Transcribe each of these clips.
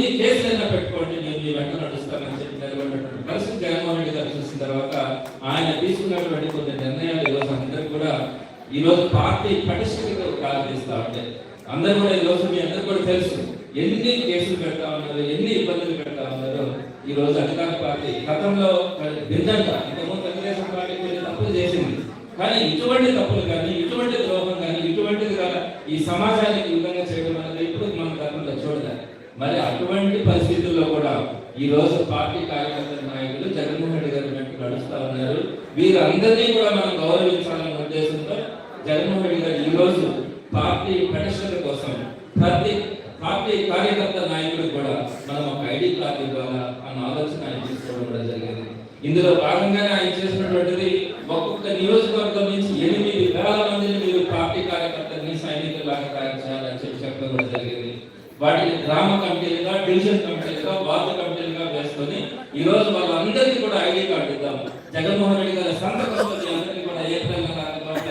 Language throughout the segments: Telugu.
ఎన్ని కేసులైనా పెట్టుకోండి నేను మీ వెంట నడుస్తానని చెప్పి నిలబడినటువంటి పరిస్థితి జగన్మోహన్ రెడ్డి గారు చూసిన తర్వాత ఆయన తీసుకున్నటువంటి కొన్ని నిర్ణయాలు ఈరోజు అందరికీ కూడా ఈ రోజు పార్టీ పటిష్టతకు కారణిస్తా ఉంటాయి అందరూ కూడా ఈరోజు మీ అందరూ కూడా తెలుసు ఎన్ని కేసులు పెడతా ఉన్నారు ఎన్ని ఇబ్బందులు పెడతా ఉన్నారు. ఈ రోజు అధికార పార్టీ గతంలో భిన్నంగా ఇంతకుముందు తెలుగుదేశం పార్టీ కొన్ని తప్పులు చేసింది. కానీ ఇటువంటి తప్పులు కానీ ఇటువంటి ద్రోహం కానీ ఇటువంటిది కానీ ఈ సమాజానికి ఈ విధంగా చేయడం అనేది ఇప్పుడు మనం గతంలో చూడలేదు మరి అటువంటి పరిస్థితుల్లో కూడా ఈ రోజు పార్టీ కార్యకర్తల నాయకులు జగన్మోహన్ రెడ్డి గారి వెంట నడుస్తా ఉన్నారు వీరందరినీ కూడా మనం గౌరవించాలనే ఉద్దేశంతో జగన్మోహన్ రెడ్డి గారు ఈ రోజు పార్టీ పటిష్టత కోసం ప్రతి పార్టీ కార్యకర్త నాయకుడు కూడా మనం ఒక ఐడి కార్డు ఇవ్వాలా అన్న ఆలోచన ఆయన తీసుకోవడం కూడా జరిగింది. ఇందులో భాగంగానే ఆయన చేసినటువంటిది ఒక్కొక్క నియోజకవర్గం నుంచి ఎనిమిది వేల మందిని మీరు పార్టీ కార్యకర్తల్ని సైనికులాగా తయారు చేయాలని చెప్పి చెప్పడం కూడా జరిగింది. వాటిని గ్రామ కమిటీలుగా డివిజన్ కమిటీలుగా వార్డు కమిటీలుగా వేసుకొని ఈ రోజు వాళ్ళందరికీ కూడా ఐడి కార్డు ఇద్దాం. జగన్మోహన్ రెడ్డి గారి సంతకంతో అందరికీ కూడా ఏప్రిల్ నెల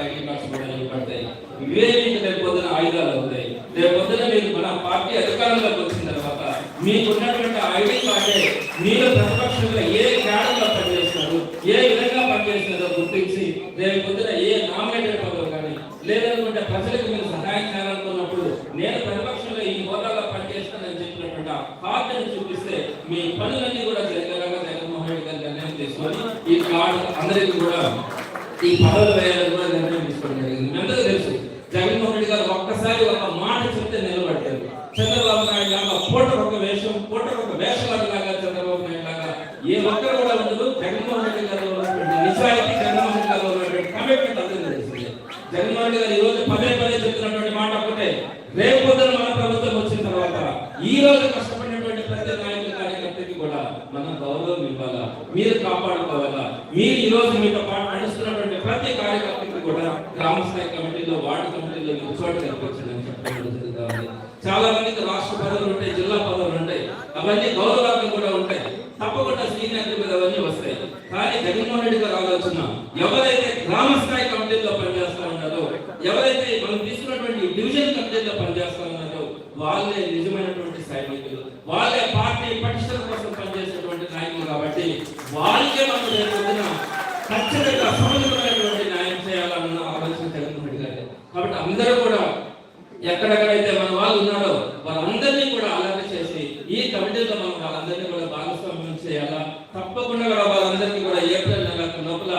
ఐడి కార్డ్స్ కూడా ఇవ్వబడతాయి ఇవే మీకు రేపు పొద్దున ఆయుధాలు అవుతాయి. రేపొద్దున మీరు మన పార్టీ అధికారంలోకి వచ్చిన తర్వాత మీకు ఉన్నటువంటి ఐడి కార్డే మీరు ప్రతిపక్షంగా ఏ క్యాడర్లో పనిచేస్తున్నారు ఏ విధంగా పనిచేస్తున్నారో గుర్తించి రేపు పొద్దున ఏ నామినేటెడ్ పదవి కానీ లేదనుకుంటే ప్రజలకు మీరు సహాయం చేయాలనుకున్నప్పుడు నేను ప్రతిపక్ష ఈ హోదాలో పనిచేస్తానని చెప్పినటువంటి ఆ కార్డుని చూపిస్తే మీ పనులన్నీ కూడా జరిగేలాగా జగన్మోహన్ రెడ్డి గారు నిర్ణయం తీసుకొని ఈ కార్డు అందరికీ కూడా ఈ పదవులు వేయాలని కూడా నిర్ణయం తీసుకోవడం జరిగింది మీ అందరికీ తెలుసు జగన్మోహన్ రెడ్డి గారు ఒక్కసారి ఒక మాట చెప్తే నిలబడ్డారు చంద్రబాబు నాయుడు లాగా పూట ఒక వేషం పూట ఒక వేషాలు లాగా చంద్రబాబు నాయుడు లాగా ఏ ఒక్కరు కూడా ఉండదు జగన్మోహన్ రెడ్డి గారు ఉన్నటువంటి నిజాయితీ జగన్మోహన్ రెడ్డి గారు ఉన్నటువంటి కమిట్మెంట్ అందరికీ తెలిసింది జగన్మోహన్ రెడ్డి గారు ఈ రోజు పదే పదే చెప్తున్నటువంటి మాట ఒకటే రేపు పొద్దున మన ప్రభుత్వం వచ్చిన తర్వాత ఈ రోజు కష్టపడినటువంటి ప్రతి నాయకుల కార్యకర్తకి కూడా మనం గౌరవం ఇవ్వాలా మీరు కాపాడుకోవాలా మీరు ఈ రోజు మీతో పాటు నడుస్తున్నటువంటి ప్రతి కార్యకర్తకి కూడా గ్రామ స్థాయి కమిటీలో వార్డు కమిటీలో మీకు చోటు కల్పించడం చాలా మందికి రాష్ట్ర పదవులు ఉంటాయి జిల్లా పదవులు ఉంటాయి. అవన్నీ గౌరవాలు కూడా ఉంటాయి. తప్పకుండా సీనియర్ మీద అవన్నీ వస్తాయి. కానీ జగన్మోహన్ రెడ్డి గారు ఆలోచన ఎవరైతే గ్రామ స్థాయి కమిటీల్లో పనిచేస్తా ఉన్నారో ఎవరైతే మనం తీసుకున్నటువంటి డివిజన్ కమిటీల్లో పనిచేస్తా ఉన్నారో వాళ్ళే నిజమైనటువంటి సైనికులు వాళ్ళే పార్టీ పటిష్టత కోసం పనిచేసేటువంటి నాయకులు కాబట్టి వాళ్ళకే మనం రేపు పొద్దున ఖచ్చితంగా సమగ్రమైనటువంటి న్యాయం చేయాలన్న ఆలోచన జగన్మోహన్ రెడ్డి గారి కాబట్టి అందరూ కూడా ఎక్కడెక్కడైతే మన వాళ్ళు ఉన్నారో వాళ్ళందరినీ కూడా అలర్ట్ చేసి ఈ కమిటీలో మనం వాళ్ళందరినీ కూడా చేయాలా? తప్పకుండా కూడా వాళ్ళందరికీ కూడా ఏప్రిల్ నెల లోపల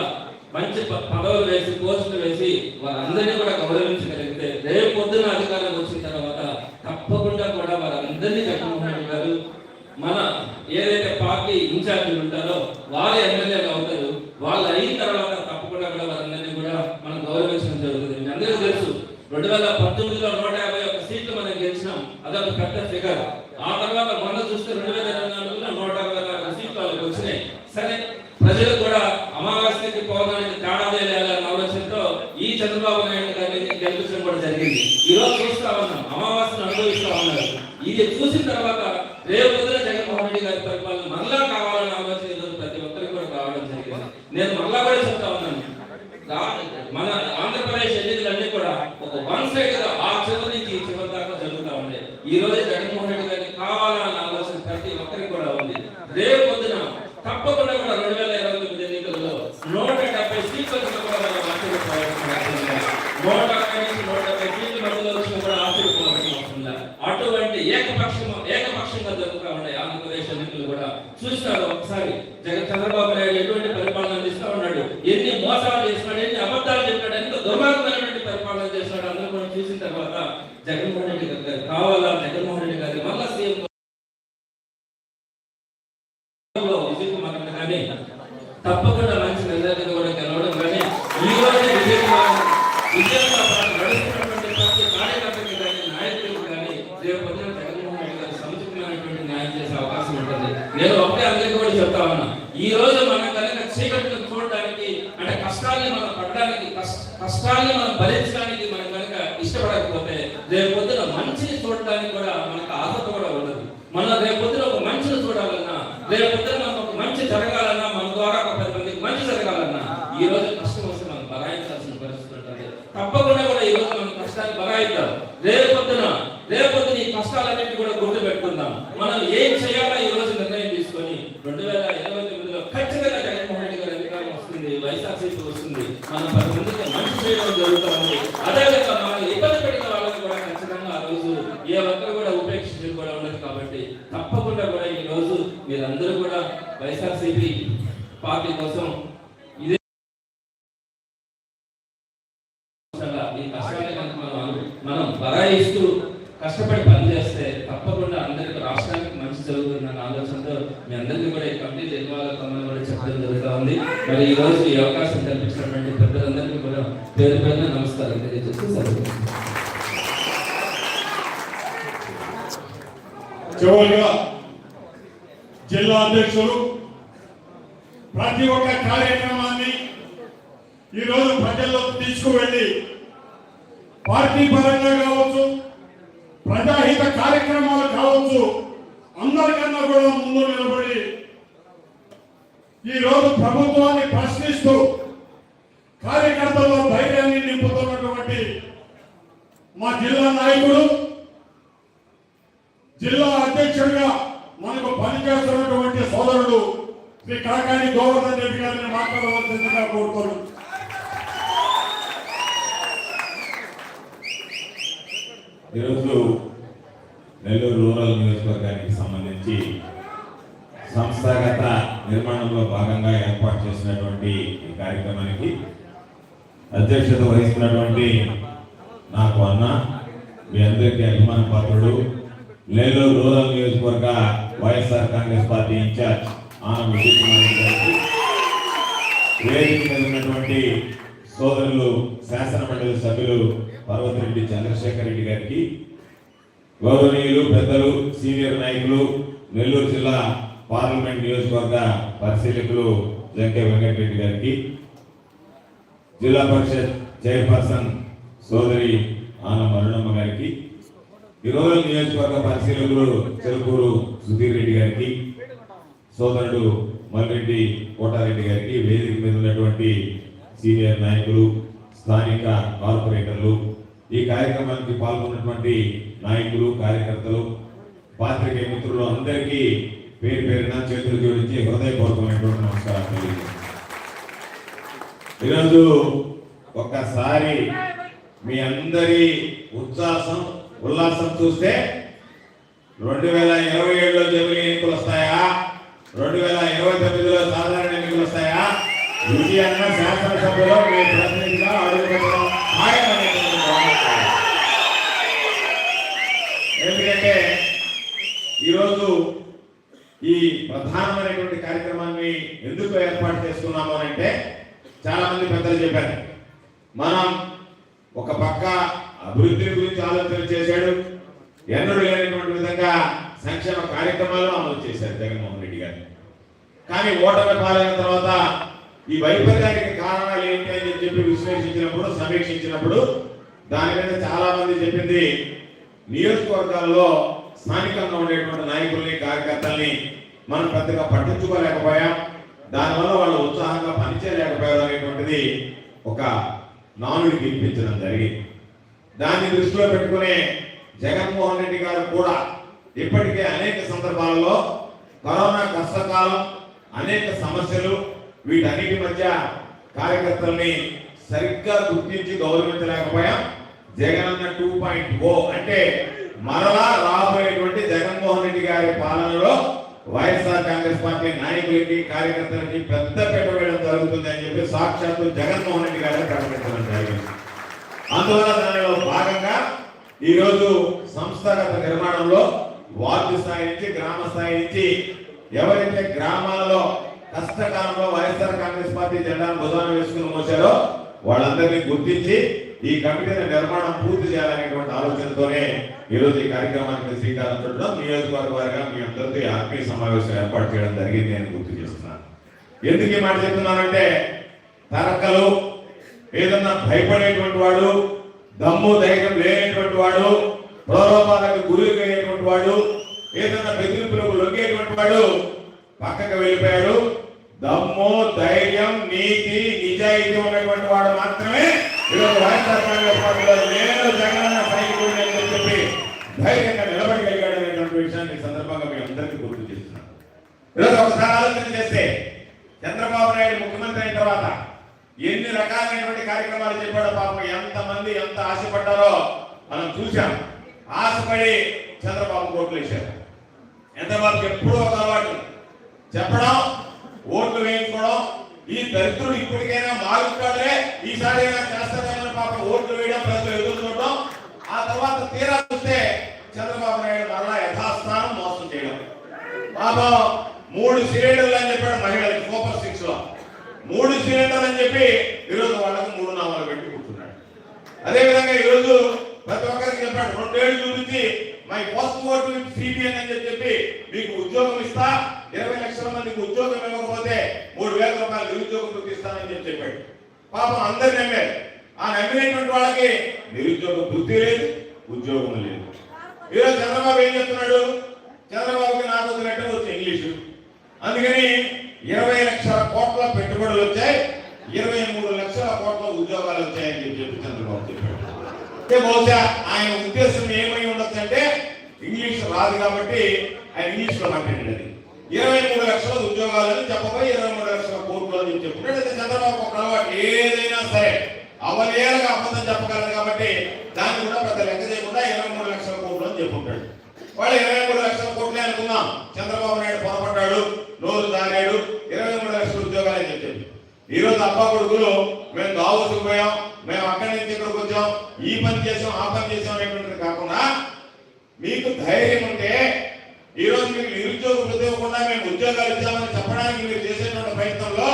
మంచి పదవులు వేసి పోస్టులు వేసి వారందరినీ కూడా గౌరవించగలిగితే రేపు పొద్దున అధికారం వచ్చిన తర్వాత తప్పకుండా కూడా వారందరినీ జగన్మోహన్ గారు. మన ఏదైతే పార్టీ ఇన్ఛార్జీలు ఉంటారో వాళ్ళ ఎమ్మెల్యేలు అవుతారు. వాళ్ళు అయిన తర్వాత తప్పకుండా కూడా వారందరినీ కూడా మనం గౌరవించడం జరుగుతుంది. అందరికీ తెలుసు రెండు వేల పంతొమ్మిదిలో నూట యాభై ఒక్క సీట్లు మనం గెలిచినాం. అదొక పెద్ద ఫిగర్. ఆ తర్వాత మొన్న చూస్తే రెండు వేల ఇరవై నాలుగులో నూట అరవై నాలుగు సీట్లు వాళ్ళకి వచ్చినాయి. సరే ప్రజలు కూడా అమావాస్యకి పోవడానికి తేడా లేదన్న ఆలోచనతో ఈ చంద్రబాబు నాయుడు గారిని గెలిపించడం కూడా జరిగింది. ఈ రోజు చూస్తా ఉన్నాం అమావాస్యను అనుభవిస్తా ఉన్నారు. ఇది చూసిన తర్వాత రేపు పొద్దున జగన్మోహన్ రెడ్డి గారి పరిపాలన మరలా కావాలన్న ఆలోచన ఈరోజు ప్రతి ఒక్కరికి కూడా రావడం జరిగింది నేను మరలా కూడా చెప్తా ఉన్నాను రా- మన ఆంధ్రప్రదేశ్ ఎన్నికలన్నీ కూడా ఒక వన్ సైడ్గా ఆ చివరి నుంచి ఈ చివరి దాకా జరుగుతా ఉన్నాయి ఈ రోజు జగన్మోహన్ రెడ్డి గారికి కావాలన్న ఆలోచన ప్రతి ఒక్కరికి కూడా ఉంది రేపు పొద్దున తప్పకుండా కూడా రెండు వేల ఇరవై తొమ్మిది ఎన్నికల్లో నూట డెబ్బై సీట్లకు కూడా మనం ఆశ్చర్యపోవాల్సిన అవసరం లేదు. నూట అరవై నుంచి నూట డెబ్బై సీట్ల మధ్యలో వచ్చినా కూడా ఆశ్చర్యపోవాల్సిన అవసరం లేదు. అటువంటి ఏకపక్షం ఏకపక్షంగా జరుగుతూ ఉన్నాయి ఆంధ్రప్రదేశ్ ఎన్నికలు కూడా చూసినారు ఒకసారి జగన్ చంద్రబాబు నాయుడు ఎటువంటి పరిపాలన అందిస్తా ఉన్నాడు ఎన్ని మోసాలు చేసినాడు ఎన్ని అబద్ధాలు చెప్పాడు ఎంత దుర్మార్గమైనటువంటి పరిపాలన చేసినాడు అందరూ కూడా చూసిన తర్వాత జగన్మోహన్ రెడ్డి గారు కావాలా? జగన్మోహన్ రెడ్డి గారి మళ్ళా సీఎం కానీ తప్పకుండా మంచి మెజారిటీ కూడా గెలవడం కానీ ఈ రోజు నడుస్తున్నటువంటి ప్రతి కార్యకర్తకి కానీ నాయకులకు కానీ రేపు పొద్దున జగన్మోహన్ రెడ్డి గారు సముచితమైనటువంటి న్యాయం చేసే అవకాశం ఉంటుంది. నేను ఒకటే అందరికీ కూడా చెప్తా ఉన్నా ఈ రోజు మనం కనుక చీకటిని చూడడానికి అంటే కష్టాన్ని మనం పడడానికి కష్టాన్ని మనం భరించడానికి మనం కనుక ఇష్టపడకపోతే రేపు పొద్దున మంచిని చూడడానికి కూడా మనకు ఆసక్తి కూడా ఉండదు మనం రేపు పొద్దున ఒక మంచిని చూడాలన్నా మనకు ఒక మంచి జరగాలన్నా మన ద్వారా ఒక పది మందికి మంచి జరగాలన్నా ఈ రోజు కష్టం వస్తే మనం బరాయించాల్సిన పరిస్థితి ఉంటుంది. తప్పకుండా కూడా ఈ రోజు మనం కష్టాన్ని బరాయిద్దాం రేపొద్దున రేపొద్దున రేపు ఈ కష్టాలన్నింటి కూడా గుర్తు పెట్టుకుందాం మనం ఏం చేయాలో ఈ రోజు నిర్ణయం తీసుకొని రెండు వేల ఇరవై తొమ్మిదిలో ఖచ్చితంగా జగన్మోహన్ రెడ్డి గారి అధికారం వస్తుంది వైఎస్ఆర్సీపీ వస్తుంది మనం పది మందికి మంచి చేయడం జరుగుతుంది అదేవిధంగా మనం ఇబ్బంది పెట్టిన వాళ్ళకి కూడా ఖచ్చితంగా ఆ రోజు ఏ ఒక్కరు కూడా ఉపేక్షించి కూడా ఉండదు కాబట్టి తప్పకుండా కూడా ఈ రోజు మీరందరూ కూడా వైఎస్ఆర్సీపీ పార్టీ కోసం ఇదే చాలా ఈ కష్టాన్ని కనుక మనం మనం బరాయిస్తూ కష్టపడి పనిచేస్తే తప్పకుండా అందరికి రాష్ట్రానికి మంచి జరుగుతుందన్న ఆలోచనతో మీ అందరికీ కూడా ఈ కమిటీ నిర్వాహక కమ్మని కూడా చెప్పడం జరుగుతూ ఉంది. మరి ఈ రోజు ఈ అవకాశం కల్పించినటువంటి పెద్దలందరికీ కూడా పేరు పైన నమస్కారం తెలియజేస్తూ చివరిగా జిల్లా అధ్యక్షులు ప్రతి ఒక్క కార్యక్రమాన్ని ఈరోజు ప్రజల్లో తీసుకువెళ్ళి పార్టీ పరంగా కావచ్చు ప్రజాహిత కార్యక్రమాలు కావచ్చు అందరికన్నా కూడా ముందు నిలబడి ఈరోజు ప్రభుత్వాన్ని ప్రశ్నిస్తూ కార్యకర్తల్లో ధైర్యాన్ని నింపుతున్నటువంటి మా జిల్లా నాయకుడు జిల్లా అధ్యక్షుడిగా మనకు పనిచేస్తున్నటువంటి సోదరుడు శ్రీ కాకాని గోవర్ధన్ రెడ్డి గారిని మాట్లాడవలసిందిగా కోరుతున్నాను ఈరోజు నెల్లూరు రూరల్ నియోజకవర్గానికి సంబంధించి సంస్థాగత నిర్మాణంలో భాగంగా ఏర్పాటు చేసినటువంటి ఈ కార్యక్రమానికి అధ్యక్షత వహిస్తున్నటువంటి నాకు అన్న మీ అందరికీ అభిమాన పాత్రుడు నెల్లూరు రూరల్ నియోజకవర్గ వైఎస్ఆర్ కాంగ్రెస్ పార్టీ ఇన్ఛార్జ్ ఆనం విజయ్ కుమార్ గారికి వేదిక మీద ఉన్నటువంటి సోదరులు శాసనమండలి సభ్యులు పర్వతిరెడ్డి చంద్రశేఖర్ రెడ్డి గారికి గౌరవనీయులు పెద్దలు సీనియర్ నాయకులు నెల్లూరు జిల్లా పార్లమెంట్ నియోజకవర్గ పరిశీలకులు జంకే వెంకటరెడ్డి గారికి జిల్లా పరిషత్ చైర్పర్సన్ సోదరి ఆన మరుణమ్మ గారికి ఈ రోజు నియోజకవర్గ పరిశీలకులు చెరుకూరు సుధీర్ రెడ్డి గారికి సోదరుడు మల్రెడ్డి కోటారెడ్డి గారికి వేదిక మీద ఉన్నటువంటి సీనియర్ నాయకులు స్థానిక కార్పొరేటర్లు ఈ కార్యక్రమానికి పాల్గొన్నటువంటి నాయకులు కార్యకర్తలు పాత్రికేయ మిత్రులు అందరికీ పేరు పేరున చేతులు జోడించి హృదయపూర్వకమైనటువంటి నమస్కారం తెలియజేస్తున్నాను. ఈరోజు ఒక్కసారి మీ అందరి ఉత్సాహం ఉల్లాసం చూస్తే రెండు వేల ఇరవై ఏడులో జమిలీ ఎన్నికలు వస్తాయా? రెండు వేల ఇరవై తొమ్మిదిలో సాధారణ ఎన్నికలు వస్తాయా? విజయంగా శాసనసభలో మీ ప్రతినిధిగా అడుగుపెట్టడం ఎందుకంటే ఈరోజు ఈ ప్రధానమైనటువంటి కార్యక్రమాన్ని ఎందుకు ఏర్పాటు చేసుకున్నాము అని అంటే చాలా మంది పెద్దలు చెప్పారు. మనం ఒక పక్క అభివృద్ధి గురించి ఆలోచన చేశాడు ఎన్నడూ లేనటువంటి విధంగా సంక్షేమ కార్యక్రమాలు అమలు చేశారు జగన్మోహన్ రెడ్డి గారు. కానీ ఓటమి పాలైన తర్వాత ఈ వైఫల్యానికి కారణాలు ఏంటి అని చెప్పి విశ్లేషించినప్పుడు సమీక్షించినప్పుడు దాని మీద చాలా మంది చెప్పింది నియోజకవర్గాల్లో స్థానికంగా ఉండేటువంటి నాయకుల్ని కార్యకర్తల్ని మనం పెద్దగా పట్టించుకోలేకపోయాం. దానివల్ల వాళ్ళు ఉత్సాహంగా పనిచేయలేకపోయారు అనేటువంటిది ఒక నానుడి వినిపించడం జరిగింది. దాన్ని దృష్టిలో పెట్టుకునే జగన్మోహన్ రెడ్డి గారు కూడా ఇప్పటికే అనేక సందర్భాలలో కరోనా కష్టకాలం అనేక సమస్యలు వీటన్నిటి మధ్య కార్యకర్తల్ని సరిగ్గా గుర్తించి గౌరవించలేకపోయాం. జగనన్న టూ పాయింట్ ఓ అంటే మరలా రాబోయేటువంటి జగన్మోహన్ రెడ్డి గారి పాలనలో వైఎస్ఆర్ కాంగ్రెస్ పార్టీ నాయకులకి కార్యకర్తలకి పెద్ద పెట్ట వేయడం జరుగుతుంది అని చెప్పి సాక్షాత్తు జగన్మోహన్ రెడ్డి గారు ప్రకటించడం జరిగింది. అందువల్ల దానిలో భాగంగా ఈరోజు సంస్థాగత నిర్మాణంలో వార్డు స్థాయి నుంచి గ్రామ స్థాయి నుంచి ఎవరైతే గ్రామాలలో కష్టకాలంలో వైఎస్ఆర్ కాంగ్రెస్ పార్టీ జెండాను భుజాన వేసుకుని మోసారో వాళ్ళందరినీ గుర్తించి ఈ కమిటీల నిర్మాణం పూర్తి చేయాలనేటువంటి ఆలోచనతోనే ఈరోజు ఈ కార్యక్రమానికి శ్రీకారం చుట్టడం నియోజకవర్గ వారిగా మీ అందరితో ఆత్మీయ సమావేశం ఏర్పాటు చేయడం జరిగింది నేను గుర్తు చేస్తున్నాను. ఎందుకు ఈ మాట చెప్తున్నానంటే తరకలు ఏదన్నా భయపడేటువంటి వాడు దమ్ము ధైర్యం లేనటువంటి వాడు ప్రలోభాలకు గురి అయినటువంటి వాడు ఏదన్నా బెదిరింపులకు లొంగేటువంటి వాడు పక్కకు వెళ్ళిపోయాడు. దమ్ము ధైర్యం నీతి నిజాయితీ ఉన్నటువంటి వాడు మాత్రమే ఈరోజు వైఎస్ఆర్ కాంగ్రెస్ పార్టీలో నేను జగన్ సైనికుడిని అని చెప్పి ధైర్యంగా నిలబడగలిగాడు అనేటువంటి విషయాన్ని సందర్భంగా మీ అందరికీ గుర్తు చేస్తున్నాను. ఈరోజు ఒకసారి ఆలోచన చేస్తే చంద్రబాబు నాయుడు ముఖ్యమంత్రి అయిన తర్వాత ఎన్ని రకాలైనటువంటి కార్యక్రమాలు చెప్పాడో పాపం ఎంతమంది ఎంత ఆశపడ్డారో మనం చూశాం. ఆశపడి చంద్రబాబు కోట్లు వేశారు. చంద్రబాబుకి ఎప్పుడూ ఒక అలవాటు చెప్పడం ఓట్లు వేయించుకోవడం ఈ దరిద్రుడు ఇప్పటికైనా మారుతాడే ఈసారి అయినా చేస్తాడని పాపం ఓట్లు వేయడం ప్రజలు ఎదురు చూడడం ఆ తర్వాత తీరా చూస్తే చంద్రబాబు నాయుడు మరలా యథాస్థానం మోసం చేయడం. పాపం మూడు సిలిండర్లు అని చెప్పాడు మహిళలకు సూపర్ సిక్స్లో. మూడు సిలిండర్లు అని చెప్పి ఈరోజు వాళ్ళకు మూడు నామాలు పెట్టి కూర్చున్నాడు. అదే విధంగా ఈరోజు ప్రతి ఒక్కరికి చెప్పాడు రెండేళ్ళు చూపించి మై పోస్ట్ ఓట్ సిబిఎన్ అని చెప్పి మీకు ఉద్యోగం ఇస్తా ఇరవై లక్షల మందికి ఉద్యోగం ఇవ్వకపోతే మూడు వేల రూపాయలు నిరుద్యోగం వృత్తి ఇస్తానని చెప్పి చెప్పాడు. పాపం అందరు నమ్మారు. ఆ నమ్మినటువంటి వాళ్ళకి నిరుద్యోగ బుద్ధి లేదు ఉద్యోగం లేదు. ఈరోజు చంద్రబాబు ఏం చెప్తున్నాడు? చంద్రబాబుకి నాకు వదిలినట్టు వచ్చి ఇంగ్లీషు. అందుకని ఇరవై లక్షల కోట్ల పెట్టుబడులు వచ్చాయి ఇరవై మూడు లక్షల కోట్ల ఉద్యోగాలు వచ్చాయని చెప్పి చంద్రబాబు చెప్పాడు. అంటే బహుశా ఆయన ఉద్దేశం ఏమై ఉండొచ్చు అంటే ఇంగ్లీష్ రాదు కాబట్టి ఆయన ఇంగ్లీష్లో మాట్లాడాడు. ఇరవై మూడు లక్షల ఉద్యోగాలని చెప్పబోయి ఇరవై మూడు లక్షల కోట్లు అని చెప్పి అయితే చంద్రబాబు ఒక అలవాటు ఏదైనా సరే అవలేలుగా అబద్ధం చెప్పగలరు కాబట్టి దాన్ని కూడా పెద్ద లెక్క చేయకుండా ఇరవై మూడు లక్షల కోట్లు అని చెప్పుకుంటాడు వాళ్ళు ఇరవై మూడు లక్షల కోట్లే అనుకుందాం. చంద్రబాబు నాయుడు పొరపడ్డాడు నోరు దారాడు ఇరవై మూడు లక్షల ఉద్యోగాలు అని చెప్పి ఈ రోజు అబ్బా కొడుకులు మేము దావోసుకు పోయాం మేము అక్కడి నుంచి ఇక్కడికి వచ్చాం ఈ పని చేసాం ఆ పని చేసాం అనేటువంటిది కాకుండా మీకు ధైర్యం ఉంటే ఈ రోజు మీకు నిరుద్యోగ వృద్ధి ఇవ్వకుండా మేము ఉద్యోగాలు ఇచ్చామని చెప్పడానికి మీరు చేసేటువంటి ప్రయత్నంలో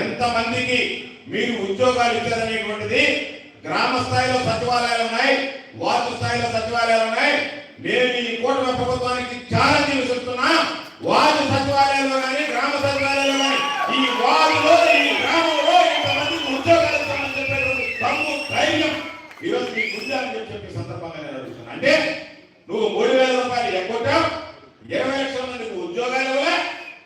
ఎంతమందికి మందికి మీరు ఉద్యోగాలు ఇచ్చారనేటువంటిది గ్రామ స్థాయిలో సచివాలయాలు ఉన్నాయి వార్డు స్థాయిలో సచివాలయాలు ఉన్నాయి. నేను ఈ కూటమి ప్రభుత్వానికి ఛాలెంజ్ విసురుతున్నా వార్డు సచివాలయాల్లో కానీ గ్రామ సచివాలయాల్లో కానీ ఈ వార్డులో ఈ గ్రామంలో ఇంతమందికి ఉద్యోగాలు ఇస్తామని చెప్పేటువంటి దమ్ము ధైర్యం. ఈరోజు మీకు ఉందా అని చెప్పే సందర్భంగా నేను అడుగుతున్నాను అంటే నువ్వు మూడు వేల రూపాయలు ఎగ్గొట్టావు ఇరవై లక్షల మందికి ఉద్యోగాలు ఇవ్వలే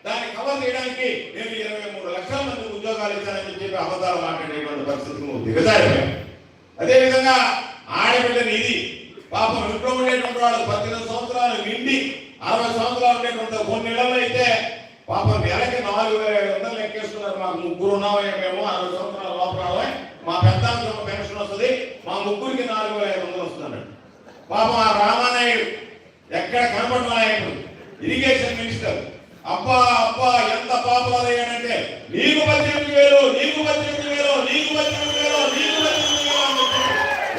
దాన్ని కవర్ చేయడానికి నేను ఇరవై మూడు లక్షల మంది ఉద్యోగాలు ఇచ్చానని చెప్పి అబద్ధాలు మాట్లాడేటువంటి పరిస్థితి నువ్వు దిగజారిపోయావు అదేవిధంగా ఆడబిడ్డ నిధి పాపం ఇంట్లో ఉండేటువంటి వాళ్ళు పద్దెనిమిది సంవత్సరాలు నిండి అరవై సంవత్సరాలు ఉండేటువంటి కొన్ని నెలలు అయితే పాపం నెలకి నాలుగు వేల ఐదు వందలు లెక్కేస్తున్నారు. మాకు ముగ్గురు ఉన్నామయ్యా మేము అరవై సంవత్సరాల లోపల మా పెద్ద పెన్షన్ వస్తుంది. మా ముగ్గురికి నాలుగు వేల ఐదు వందలు వస్తున్నాడు పాపం ఆ రామానాయుడు ఎక్కడ కనబడలేదు ఇరిగేషన్ మినిస్టర్ అబ్బా అబ్బా ఎంత పాపం నీకు పద్దెనిమిది వేలు నీకు పద్దెనిమిది వేలు నీకు పద్దెనిమిది వేలు నీకు పద్దెనిమిది వేలు అని చెప్పి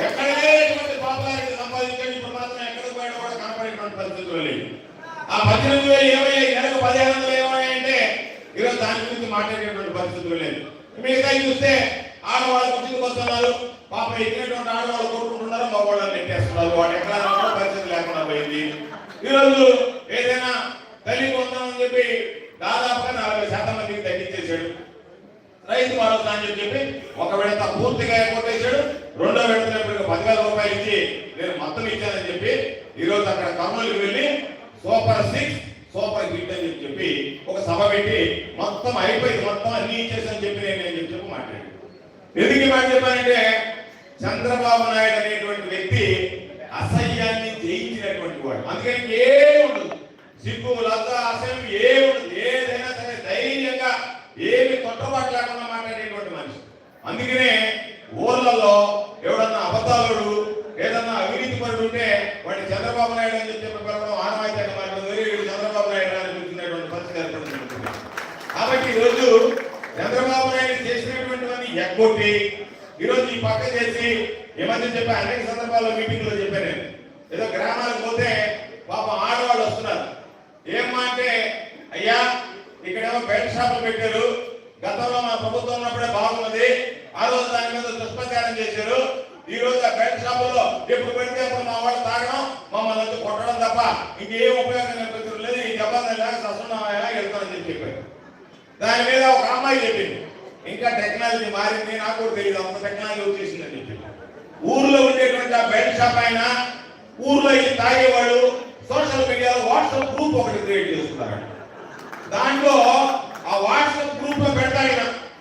ఎక్కడ లేనటువంటి పాపాలకి సంపాదించాడు ఇప్పుడు మాత్రం ఎక్కడికి పోయినా కూడా కనపడేటువంటి పరిస్థితులు లేవు. ఆ పద్దెనిమిది వేలు ఇరవై ఐదు నెలకు పదిహేను వందలు ఏమయ్యాయంటే ఈరోజు దాని గురించి మాట్లాడేటువంటి పరిస్థితులు లేదు మిగతా చూస్తే ఆడవాళ్ళు ముందుకు వస్తున్నారు పాప ఎక్కినటువంటి ఆడవాళ్ళు కొట్టుకుంటున్నారు మగవాళ్ళని నెట్టేస్తున్నారు వాడు ఎక్కడ పరిస్థితి లేకుండా పోయింది. ఈరోజు ఏదైనా తల్లి కొందామని చెప్పి దాదాపుగా నలభై శాతం మందికి తగ్గించేశాడు రైతు భరోసా అని చెప్పి ఒక విడత పూర్తిగా కొట్టేశాడు రెండో విడత పదివేల రూపాయలు ఇచ్చి నేను మొత్తం ఇచ్చానని చెప్పి ఈ రోజు అక్కడ కర్నూలుకి వెళ్ళి సూపర్ సిక్స్ సూపర్ హిట్ అని చెప్పి ఒక సభ పెట్టి మొత్తం అయిపోయింది మొత్తం అన్ని ఇచ్చేసని చెప్పి నేను అని చెప్పి మాట్లాడాను. ఎందుకు మాట చెప్పానంటే చంద్రబాబు నాయుడు అనేటువంటి వ్యక్తి అసహ్యాన్ని జయించినటువంటి వాడు. అందుకని ఏముండదు ఉండదు. సిగ్గు లజ్జ అసహ్యం ఏ ఉండదు. ఏదైనా సరే ధైర్యంగా ఏమి తొట్టబాటు లేకుండా అందుకనే ఊర్లలో ఎవడన్నా అబద్ధాలుడు ఏదన్నా అవినీతి పరుడు ఉంటే వాడిని చంద్రబాబు నాయుడు అని చెప్పి పిలవడం ఆనవాయితీగా మాట్లాడుతుంది వీడు చంద్రబాబు నాయుడు అని పిలుచుకునేటువంటి పరిస్థితి ఏర్పడుతుంది కాబట్టి ఈరోజు చంద్రబాబు నాయుడు చేసినటువంటివన్నీ ఎగ్గొట్టి ఈరోజు ఈ పక్క చేసి ఏమని చెప్పి అనేక సందర్భాల్లో మీటింగ్లో చెప్పాను నేను. ఏదో గ్రామాలకు పోతే పాప ఆడవాళ్ళు వస్తున్నారు. ఏమ్మా అంటే అయ్యా ఇక్కడేమో బెల్ట్ షాపులు పెట్టారు గతంలో మా ప్రభుత్వం ఉన్నప్పుడే బాగున్నది ఆ రోజు దాని మీద దుష్ప్రచారం చేశారు. ఈ రోజు ఆ బెల్ట్ షాపుల్లో ఎప్పుడు పెడితే అప్పుడు మా వాళ్ళు తాగడం మమ్మల్ని వచ్చి కొట్టడం తప్ప ఇంకేం ఉపయోగం కనిపించడం లేదు ఈ దెబ్బ లేక సస్తున్నామా వెళ్తానని చెప్పి చెప్పారు. దాని మీద ఒక అమ్మాయి చెప్పింది. ఇంకా టెక్నాలజీ మారింది నాకు కూడా తెలియదు అంత టెక్నాలజీ వచ్చేసిందని చెప్పి ఊర్లో ఉండేటువంటి ఆ బెల్ట్ షాప్ అయినా ఊర్లో ఈ తాగేవాడు సోషల్ మీడియాలో వాట్సాప్ గ్రూప్ ఒకటి క్రియేట్ చేస్తున్నారు దాంట్లో ఆ వాట్సాప్ గ్రూప్లో పెడతాయి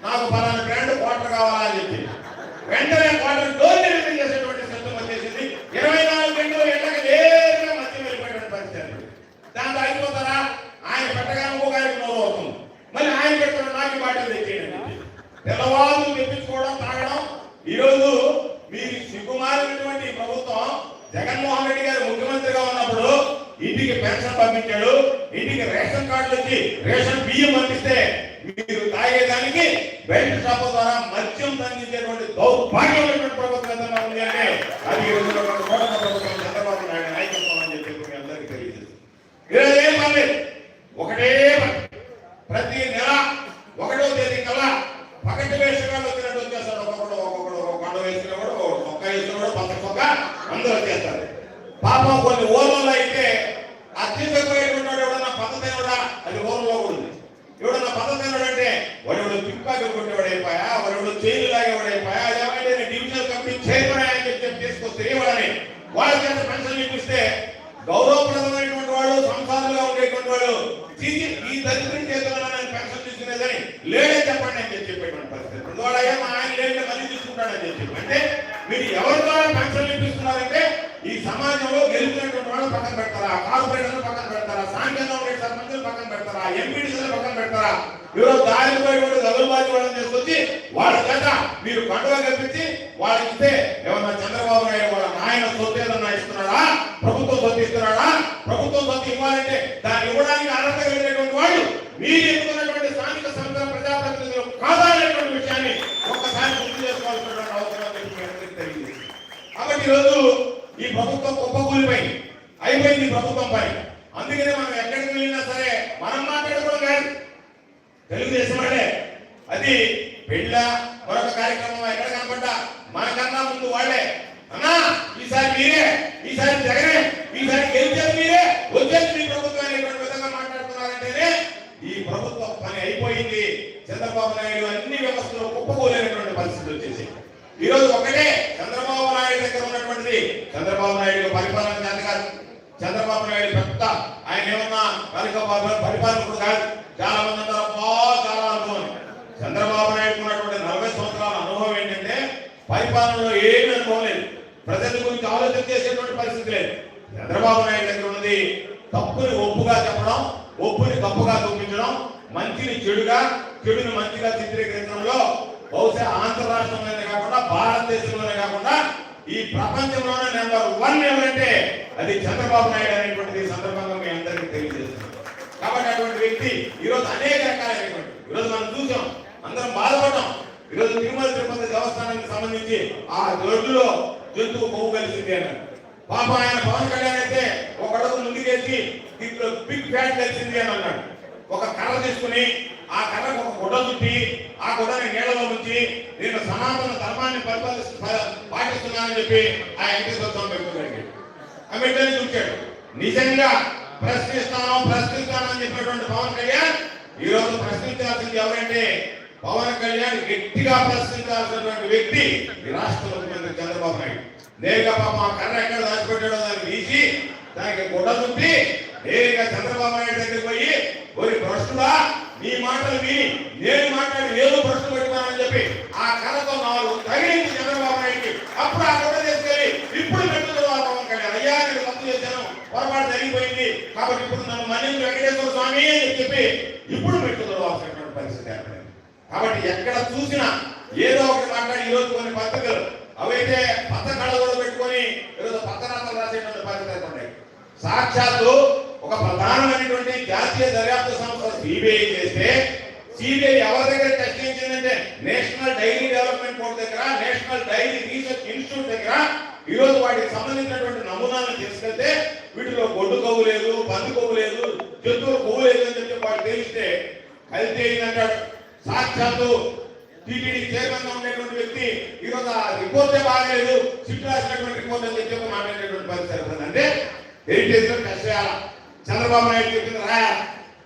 నాకు పలానా బ్రాండ్ క్వార్టర్ కావాలా చెప్పి. వెంటనే క్వార్టర్ డోర్ డెలివరీ చేసేటువంటి సంతం వచ్చేసింది. ఇరవై నాలుగు గంటలు ఎండక నేరుగా మధ్య వెళ్ళిపోయిన పరిస్థితి దాంట్లో అయిపోతారా? ఆయన పెట్టగానే ఒక ఆయన నోరు అవుతుంది మళ్ళీ ఆయన పెట్టడం నాకు బాటిల్ తెచ్చేయండి తెల్లవారు తెప్పించుకోవడం తాగడం. ఈరోజు మీ సిగ్గుమారినటువంటి ప్రభుత్వం జగన్మోహన్ రెడ్డి గారు ముఖ్యమంత్రిగా ఉన్నప్పుడు ఇంటికి పెన్షన్ పంపించాడు ఇంటికి రేషన్ కార్డులు వచ్చి రేషన్ బియ్యం పంపిస్తే మీరు తాగేదానికి బెల్ట్ షాప్ ద్వారా మద్యం అందించేటువంటి దౌర్భాగ్యమైనటువంటి ప్రభుత్వం ఏదైనా ఉంది అంటే అది ఈ రోజున ప్రభుత్వం చంద్రబాబు నాయుడు నాయకత్వం అని చెప్పి మీ అందరికీ తెలియజేస్తుంది. ఈరోజు ఏం పర్లేదు ఒకటే ప్రతి నెల ఒకటో తేదీ కల్లా పకటి వేషగాళ్ళు వచ్చినట్టు వచ్చేస్తారు. ఒక్కొక్కడు ఒక్కొక్కడు ఒక కొండ కూడా ఒక వేసిన కూడా పక్క చొక్క అందరూ వచ్చేస్తారు. పాపం కొన్ని ఊర్లలో అయితే అత్యంతమైనటువంటి ఎవడన్నా పద్ధతి కూడా అది ఊర్లో కూడా ఉంది. ఎవడన్నా పద్ధతి అంటే వాడు పిక్పాకి కొట్టేవాడు అయిపోయా వాడు చైలు లాగేవాడు అయిపోయా అదేమంటే డివిజనల్ కమిటీ చైర్మన్ అని చెప్పి తీసుకొస్తే ఇవ్వడని వాళ్ళ చేత పెన్షన్ ఇప్పిస్తే గౌరవప్రదమైనటువంటి వాళ్ళు సంసారంగా ఉండేటువంటి వాళ్ళు తీసి ఈ దరిద్రం చేతుల్లో పెన్షన్ తీసుకునేదని లేడే చెప్పండి అని చెప్పేటువంటి పరిస్థితి. అందువల్ల మా ఆయన లేదంటే మళ్ళీ తీసుకుంటాడని చెప్పి. అంటే మీరు ఎవరి ద్వారా పెన్షన్ ఇప్పిస్తున్నారంటే ఈ సమాజంలో గెలిచినటువంటి వాళ్ళు పక్కన పెడతారా? కార్పొరేటర్లు పక్కన పెడతారా? సాంకేతిక ఉండే సర్పంచులు పక్కన పెడతారా? ఎంపీడీసీలు పక్కన పెడతారా? ఈరోజు దారిని పోయి కూడా వాళ్ళని తీసుకొచ్చి వాళ్ళ చేత మీరు పండుగ కల్పించి వాళ్ళకి ఇస్తే ఏమన్నా చంద్రబాబు నాయుడు వాళ్ళ నాయన సొత్తు ఏదన్నా ఇస్తున్నాడా? ప్రభుత్వం సొత్తు ఇస్తున్నాడా? ప్రభుత్వం సొత్తు ఇవ్వాలంటే దాన్ని ఇవ్వడానికి అర్హత కలిగినటువంటి వాళ్ళు మీరు ఎన్నుకున్నటువంటి స్థానిక సంస్థల ప్రజాప్రతినిధులు కాదా అనేటువంటి విషయాన్ని ఒక్కసారి గుర్తు చేసుకోవాల్సినటువంటి అవసరం ఉంది కాబట్టి ఈరోజు ఈ ప్రభుత్వం కుప్పకూలిపోయింది. అయిపోయింది ఈ ప్రభుత్వం పని. అందుకనే మనం ఎక్కడికి వెళ్ళినా సరే మనం మాట్లాడుకోవడం కాదు. తెలుగుదేశం అంటే అది పెళ్ళ మరొక కార్యక్రమం ఎక్కడ కనపడ్డా? మనకన్నా ముందు వాళ్ళే. అన్నా ఈసారి మీరే ఈసారి జగనే ఈసారి గెలిచేది మీరే వచ్చేది మీ ప్రభుత్వం అనేటువంటి విధంగా మాట్లాడుతున్నారంటేనే ఈ ప్రభుత్వ పని అయిపోయింది. చంద్రబాబు నాయుడు అన్ని వ్యవస్థలు కుప్పకూలేనటువంటి పరిస్థితి వచ్చేసి ఈరోజు ఒకటే చంద్రబాబు నాయుడు దగ్గర ఉన్నటువంటిది. చంద్రబాబు నాయుడు పరిపాలన కాదు కాదు. చంద్రబాబు నాయుడు పెద్ద. ఆయన ఏమన్నా కనుక పరిపాలకుడు కాదు. చాలా మంది అంటారు చాలా అనుభవం. చంద్రబాబు నాయుడు ఉన్నటువంటి నలభై సంవత్సరాల అనుభవం ఏంటంటే పరిపాలనలో ఏమీ అనుభవం లేదు. ప్రజల గురించి ఆలోచన చేసేటువంటి పరిస్థితి లేదు. చంద్రబాబు నాయుడు దగ్గర ఉన్నది తప్పుని ఒప్పుగా చెప్పడం ఒప్పుని తప్పుగా చూపించడం మంచిని చెడుగా చెడుని మంచిగా చిత్రీకరించడంలో బహుశా ఆంధ్ర రాష్ట్రంలోనే కాకుండా భారతదేశంలోనే కాకుండా ఈ ప్రపంచంలోనే నెంబర్ వన్ ఎవరంటే అది చంద్రబాబు నాయుడు అనేటువంటిది సందర్భంగా మీ అందరికీ తెలియజేస్తుంది కాబట్టి అటువంటి వ్యక్తి ఈరోజు అనేక రకాలైనటువంటి ఈరోజు మనం చూసాం అందరం బాధపడ్డాం. ఈరోజు తిరుమల తిరుపతి దేవస్థానానికి సంబంధించి ఆ దొడ్డులో జంతువు కొవ్వు కలిసింది అన్నాడు పాప ఆయన పవన్ కళ్యాణ్ అయితే ఒక అడుగు ముందుకేసి దీంట్లో బిగ్ ఫ్యాట్ కలిసింది అని అన్నాడు. ఒక కర్ర తీసుకుని ఆ కర్రకు ఒక గుడ్డ చుట్టి ఆ గుడ్డని నీళ్ళలో ఉంచి నేను సనాతన ధర్మాన్ని పరిపాలిస్తు పాటిస్తున్నానని చెప్పి ఆ వెంకటేశ్వర స్వామి పెట్టుకున్నాడు అంబేద్కర్ని చూచాడు నిజంగా ప్రశ్నిస్తాను ప్రశ్నిస్తానని చెప్పినటువంటి పవన్ కళ్యాణ్ ఈ రోజు ప్రశ్నించాల్సింది ఎవరంటే పవన్ కళ్యాణ్ గట్టిగా ప్రశ్నించాల్సినటువంటి వ్యక్తి ఈ రాష్ట్ర ముఖ్యమంత్రి చంద్రబాబు నాయుడు. నేరుగా పాప ఆ కర్ర ఎక్కడ దాచిపెట్టాడో దాన్ని తీసి దానికి గుడ్డ చుట్టి నేరుగా చంద్రబాబు నాయుడు దగ్గరికి పోయి ఓరి భ్రష్టుడా నీ మాటలు విని నేను మాట్లాడి నేను భ్రష్టు పెట్టుకున్నానని చెప్పి ఆ కథతో నాలుగు తగిలించి చంద్రబాబు నాయుడికి. అప్పుడు ఆ కథ తీసుకెళ్ళి ఇప్పుడు పెట్టుకున్న పవన్ కళ్యాణ్. అయ్యా నేను తప్పు చేశాను. పొరపాటు జరిగిపోయింది. కాబట్టి ఇప్పుడు నన్ను మన్నించి వెంకటేశ్వర స్వామి అని చెప్పి ఇప్పుడు పెట్టుకోవాల్సినటువంటి పరిస్థితి ఏర్పడింది. కాబట్టి ఎక్కడ చూసినా ఏదో ఒకటి మాట్లాడి ఈరోజు కొన్ని పత్రికలు అవైతే పచ్చ కళ్ళలో పెట్టుకొని ఈరోజు పచ్చరాతలు రాసేటువంటి పరిస్థితి ఏర్పడ్డాయి. సాక్షాత్తు ఒక ప్రధానమైనటువంటి జాతీయ దర్యాప్తు సంస్థ సిబిఐ చేస్తే సిబిఐ ఎవరి దగ్గర టెస్ట్ చేయించిందంటే నేషనల్ డైరీ డెవలప్మెంట్ బోర్డు దగ్గర నేషనల్ డైరీ రీసెర్చ్ ఇన్స్టిట్యూట్ దగ్గర. ఈ రోజు వాటికి సంబంధించినటువంటి నమూనాలను తీసుకెళ్తే వీటిలో గొడ్డు కొవ్వు లేదు పంది కొవ్వు లేదు జంతువుల కొవ్వు లేదు అని చెప్పి వాడు తెలిస్తే కల్తీ అయిందంటాడు సాక్షాత్తు టీటీడీ చైర్మన్గా ఉండేటువంటి వ్యక్తి ఈరోజు ఆ రిపోర్టే బాగలేదు. సిట్ రాసినటువంటి రిపోర్ట్ అని చెప్పి మాట్లాడేటువంటి పరిస్థితి అంటే హెరిటేజ్లో టెస్ట్ చేయాలా? చంద్రబాబు నాయుడు చెప్పింది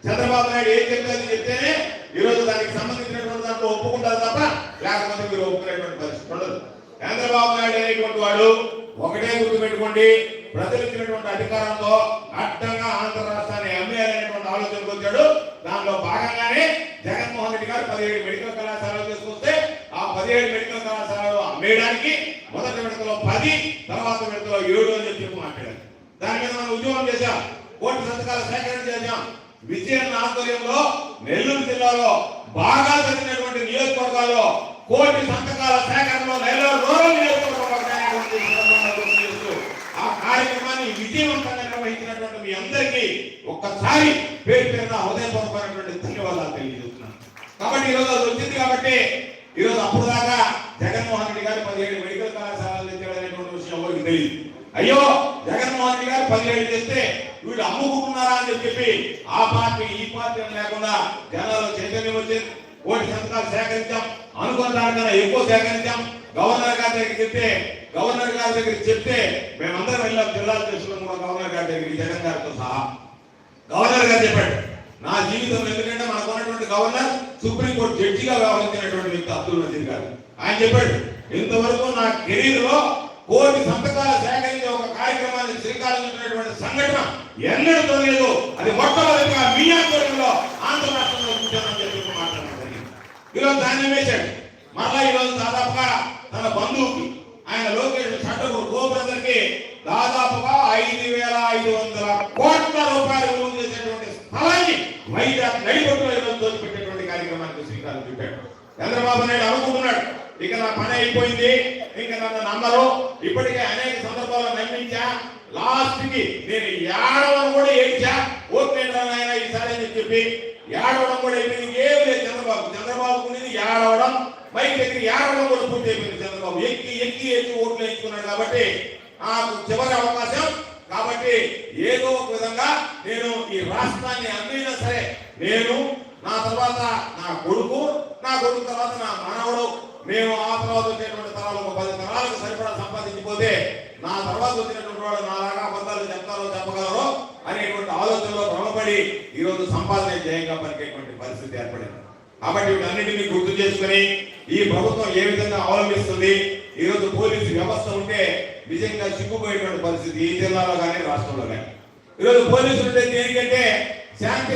చంద్రబాబు నాయుడు ఏం చెప్తే చెప్తేనే ఈరోజు దానికి సంబంధించినటువంటి దాంట్లో ఒప్పుకుంటారు తప్ప లేకపోతే మీరు ఒప్పుకునేటువంటి పరిస్థితి ఉండదు. చంద్రబాబు నాయుడు అనేటువంటి వాడు ఒకటే గుర్తు పెట్టుకోండి ప్రజలు ఇచ్చినటువంటి అధికారంతో అడ్డంగా ఆంధ్ర రాష్ట్రాన్ని అమ్మేయాలనేటువంటి ఆలోచనకు వచ్చాడు. దానిలో భాగంగానే జగన్మోహన్ రెడ్డి గారు పదిహేడు మెడికల్ కళాశాలలు తీసుకొస్తే ఆ పదిహేడు మెడికల్ కళాశాలలు అమ్మేయడానికి మొదటి విడతలో పది తర్వాత విడతలో ఏడు అని చెప్పి మాట్లాడారు. దాని మీద మనం ఉద్యమం చేశాం. కోటి సంతకాల సేకరణ చేశాం. విజయన్న ఆధ్వర్యంలో నెల్లూరు జిల్లాలో బాగా జరిగినటువంటి నియోజకవర్గాల్లో కోటి సంతకాల సేకరణలో నెల్లూరు రూరల్ నియోజకవర్గం ఆ కార్యక్రమాన్ని విజయవంతంగా నిర్వహించినటువంటి మీ అందరికీ ఒక్కసారి పేరు పేరున హృదయపూర్వకమైనటువంటి ధన్యవాదాలు తెలియజేస్తున్నాను. కాబట్టి ఈరోజు అది వచ్చింది కాబట్టి ఈరోజు అప్పుడు దాకా జగన్మోహన్ రెడ్డి గారు పదిహేడు మెడికల్ కళాశాలలు తెచ్చాడనేటువంటి విషయం ఎవరికి తెలియదు. అయ్యో జగన్మోహన్ రెడ్డి గారు పదిహేడు చేస్తే వీళ్ళు అమ్ముకుంటున్నారా అని చెప్పి ఆ పార్టీ ఈ పార్టీ లేకుండా జనాలు చైతన్యం వచ్చింది. కోటి సంతకాలు సేకరించాం. అనుకున్న దానికన్నా ఎక్కువ సేకరించాం. గవర్నర్ గారి దగ్గరికి చెప్తే గవర్నర్ గారి దగ్గరికి చెప్తే మేమందరం వెళ్ళాం. జిల్లా అధ్యక్షులు కూడా గవర్నర్ గారి దగ్గరికి జగన్ గారితో సహా. గవర్నర్ గారు చెప్పాడు నా జీవితంలో ఎందుకంటే మనకు ఉన్నటువంటి గవర్నర్ సుప్రీంకోర్టు జడ్జిగా వ్యవహరించినటువంటి వ్యక్తి అబ్దుల్ నజీర్ గారు. ఆయన చెప్పాడు ఇంతవరకు నా కెరీర్లో కోటి సంతకాల సేకరించే ఒక కార్యక్రమాన్ని శ్రీకారం చుట్టినటువంటి సంఘటన ఎన్నడూ జరగలేదు అది మొట్టమొదటిగా మీ ఆధ్వర్యంలో ఆంధ్ర రాష్ట్రంలో కూర్చోనని చెప్పి మాట్లాడడం జరిగింది. ఈరోజు దాన్ని వేశాడు. మరలా ఈరోజు దాదాపుగా తన బంధువుకి ఆయన లోకేష్ చట్టకు గోబ్రదర్కి దాదాపుగా ఐదు వేల ఐదు వందల కోట్ల రూపాయలు విలువ చేసేటువంటి స్థలాన్ని వైజాగ్ నడిపట్టులో ఈరోజు దోచిపెట్టేటువంటి కార్యక్రమానికి శ్రీకారం చుట్టాడు. చంద్రబాబు నాయుడు అనుకుంటున్నాడు. ఇక నా పని అయిపోయింది. ఇంకా నన్ను నమ్మరు. ఇప్పటికే అనేక సందర్భాల్లో నమ్మించా. లాస్ట్కి నేను ఏడవడం కూడా ఏడ్చా. ఓకే నాయన ఈసారి అని చెప్పి ఏడవడం కూడా అయిపోయింది. ఏం లేదు చంద్రబాబు. చంద్రబాబు ఉండేది ఏడవడం. బైక్ దగ్గర ఏడవడం కూడా పూర్తి అయిపోయింది చంద్రబాబు. ఎక్కి ఎక్కి ఎక్కి ఓట్లు వేసుకున్నాడు కాబట్టి నాకు చివరి అవకాశం. కాబట్టి ఏదో ఒక విధంగా నేను ఈ రాష్ట్రాన్ని అన్నైనా సరే నేను నా తర్వాత నా కొడుకు నా కొడుకు తర్వాత నా మానవుడు మేము ఆ తర్వాత వచ్చేటువంటి తరాలు ఒక పది తరాలకు సరిపడా సంపాదించిపోతే నా తర్వాత వచ్చినటువంటి వాడు నా లాగా అబద్ధాలు చెప్తారో చెప్పగలరో అనేటువంటి ఆలోచనలో భ్రమపడి ఈ రోజు సంపాదన జయంగా పలికేటువంటి పరిస్థితి ఏర్పడింది. కాబట్టి వీటన్నిటిని గుర్తు చేసుకుని ఈ ప్రభుత్వం ఏ విధంగా అవలంబిస్తుంది ఈ రోజు పోలీసు వ్యవస్థ ఉంటే నిజంగా సిగ్గుపోయేటువంటి పరిస్థితి ఈ జిల్లాలో కానీ రాష్ట్రంలో కానీ ఈరోజు పోలీసులు ఉంటే దేనికంటే శాంతి